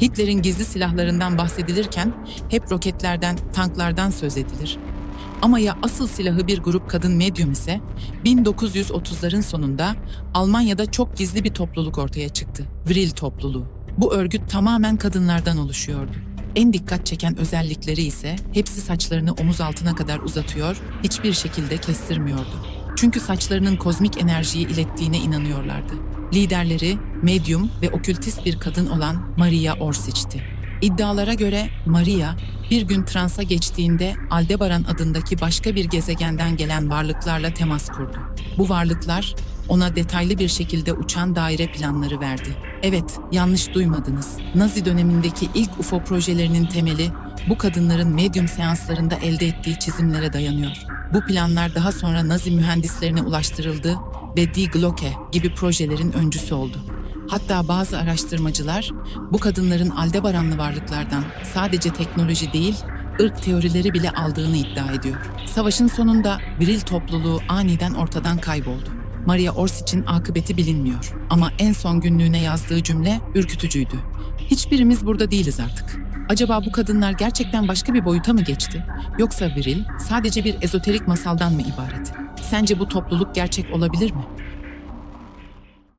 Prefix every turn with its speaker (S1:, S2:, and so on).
S1: Hitler'in gizli silahlarından bahsedilirken hep roketlerden, tanklardan söz edilir. Ama ya asıl silahı bir grup kadın medyum ise 1930'ların sonunda Almanya'da çok gizli bir topluluk ortaya çıktı. Vril topluluğu. Bu örgüt tamamen kadınlardan oluşuyordu. En dikkat çeken özellikleri ise hepsi saçlarını omuz altına kadar uzatıyor, hiçbir şekilde kestirmiyordu. Çünkü saçlarının kozmik enerjiyi ilettiğine inanıyorlardı. Liderleri medyum ve okültist bir kadın olan Maria Orsic'ti. İddialara göre Maria bir gün transa geçtiğinde Aldebaran adındaki başka bir gezegenden gelen varlıklarla temas kurdu. Bu varlıklar ona detaylı bir şekilde uçan daire planları verdi. Evet, yanlış duymadınız. Nazi dönemindeki ilk UFO projelerinin temeli bu kadınların medyum seanslarında elde ettiği çizimlere dayanıyor. Bu planlar daha sonra Nazi mühendislerine ulaştırıldı ve Die Glocke gibi projelerin öncüsü oldu. Hatta bazı araştırmacılar bu kadınların Aldebaranlı varlıklardan sadece teknoloji değil, ırk teorileri bile aldığını iddia ediyor. Savaşın sonunda Vril topluluğu aniden ortadan kayboldu. Maria Orsic'in akıbeti bilinmiyor ama en son günlüğüne yazdığı cümle ürkütücüydü. Hiçbirimiz burada değiliz artık. Acaba bu kadınlar gerçekten başka bir boyuta mı geçti? Yoksa Vril sadece bir ezoterik masaldan mı ibaret? Sence bu topluluk gerçek olabilir mi?